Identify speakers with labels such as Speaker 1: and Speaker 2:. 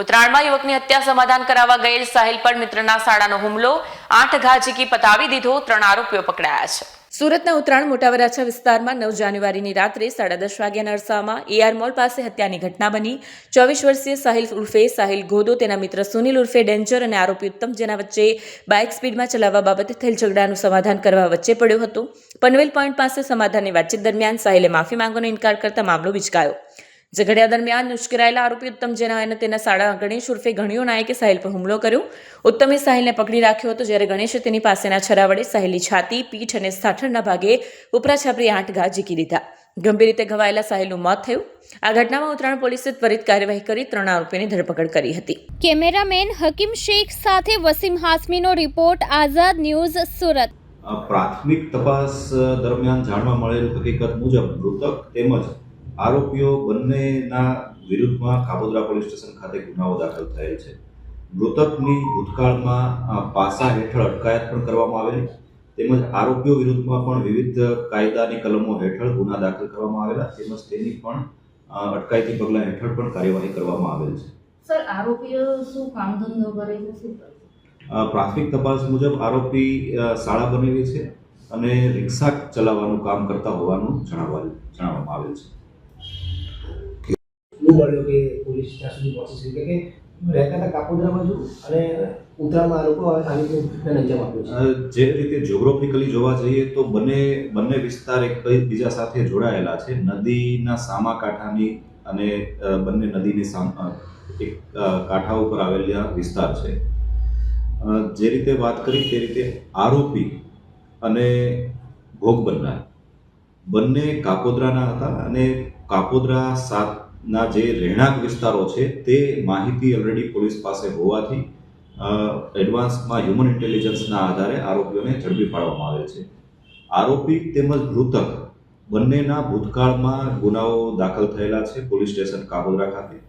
Speaker 1: ઉત્તરાયણમાં યુવકની હત્યા સમાધાન કરાવવા ગયેલ સાહિલ પર મિત્રના શાળાનો હુમલો. આઠ ઘા ઝીકી પતાવી દીધો, ત્રણ આરોપીઓ પકડાયા છે. સુરતના ઉત્તરાયણ મોટાવરાછા વિસ્તારમાં નવ જાન્યુઆરીની રાત્રે સાડા દસ વાગ્યાના અરસામાં એઆર મોલ પાસે હત્યાની ઘટના બની. ચોવીસ વર્ષીય સાહિલ ઉર્ફે સાહિલ ગોદો, તેના મિત્ર સુનિલ ઉર્ફે ડેન્જર અને આરોપી ઉત્તમ જેના વચ્ચે બાઇક સ્પીડમાં ચલાવવા બાબતે થયેલ ઝઘડાનું સમાધાન કરવા વચ્ચે પડ્યો હતો. પનવેલ પોઈન્ટ પાસે સમાધાનની વાતચીત દરમિયાન સાહિલે માફી માંગવાનો ઇનકાર કરતા મામલો વિચકાયો. ઝઘડિયા દરમિયાન ઉશ્કેરાયેલા આરોપી ઉત્તમ જેના અને તેના સાડા ગણેશ ઉર્ફે ઘણીઓ નાયકે સાહિલ પર હુમલો કર્યો. ઉત્તમે સાહિલને પકડી રાખ્યો હતો જ્યારે ગણેશે તેની પાસેના છરા વડે સાહિલની છાતી પીઠ અને સાથળના ભાગે ઉપરા છાપરી આઠ ઘા ઝીકી દીધા. ગંભીર રીતે ઘવાયેલા સાહિલનું મોત થયું. આ ઘટનામાં ઉત્તરાયણ પોલીસે ત્વરિત કાર્યવાહી કરી ત્રણ આરોપીની ધરપકડ કરી હતી.
Speaker 2: કેમેરામેન હકીમ શેખ સાથે વસીમ હાસમીનો રિપોર્ટ આઝાદ ન્યૂઝ સુરત.
Speaker 3: પ્રાથમિક તપાસ દરમિયાન જાણવા મળેલ હકીકત મુજબ મૃતક તેમજ આરોપીઓ બંનેના વિરુદ્ધમાં કાબોદરા પોલીસ સ્ટેશન ખાતે ગુનાઓ દાખલ થયેલ છે. મૃતકની ભૂતકાળમાં પાસા હેઠળ અટકાયત પણ કરવામાં આવેલી. તેમજ આરોપીઓ વિરુદ્ધમાં પણ વિવિધ કાયદાની કલમો હેઠળ ગુના દાખલ કરવામાં આવેલા. તેમજ તેની પણ અટકાયતી પગલાં હેઠળ પણ કાર્યવાહી કરવામાં આવેલ છે.
Speaker 4: સર આરોપીઓ શું કામ ધંધો કરે છે? શું
Speaker 3: પ્રાથમિક તપાસ મુજબ આરોપી શાળા બનેલી છે અને રિક્ષા ચલાવવાનું કામ કરતા હોવાનું જણાવવા જણાવવામાં આવેલ છે.
Speaker 5: શું મળ્યો કે પોલીસ ત્યાં સુધી પહોંચી શકે કે રહેતા હતા કાપોદ્રા બાજુ અને ઉત્તરામાં આ લોકો આવી રીતે અંજામ આપ્યો છે.
Speaker 3: જે રીતે જ્યોગ્રાફિકલી જોવા જઈએ તો બંને બંને વિસ્તાર એક બીજા સાથે જોડાયેલા છે. નદીના સામા કાંઠાની અને બંને નદીની સામ એક કાંઠા ઉપર આવેલા વિસ્તાર છે. જે રીતે વાત કરી તે રીતે આરોપી અને ભોગ બનનાર બંને કાપોદ્રાના હતા અને કાપોદ્રા સાતના જે રહેણાંક વિસ્તારો છે, તે માહિતી ઓલરેડી પોલીસ પાસે હોવાથી એડવાન્સમાં હ્યુમન ઇન્ટેલિજન્સના આધારે આરોપીઓને ઝડપી પાડવામાં આવે છે. આરોપી તેમજ મૃતક બંનેના ભૂતકાળમાં ગુનાઓ દાખલ થયેલા છે પોલીસ સ્ટેશન કાબોદરા ખાતે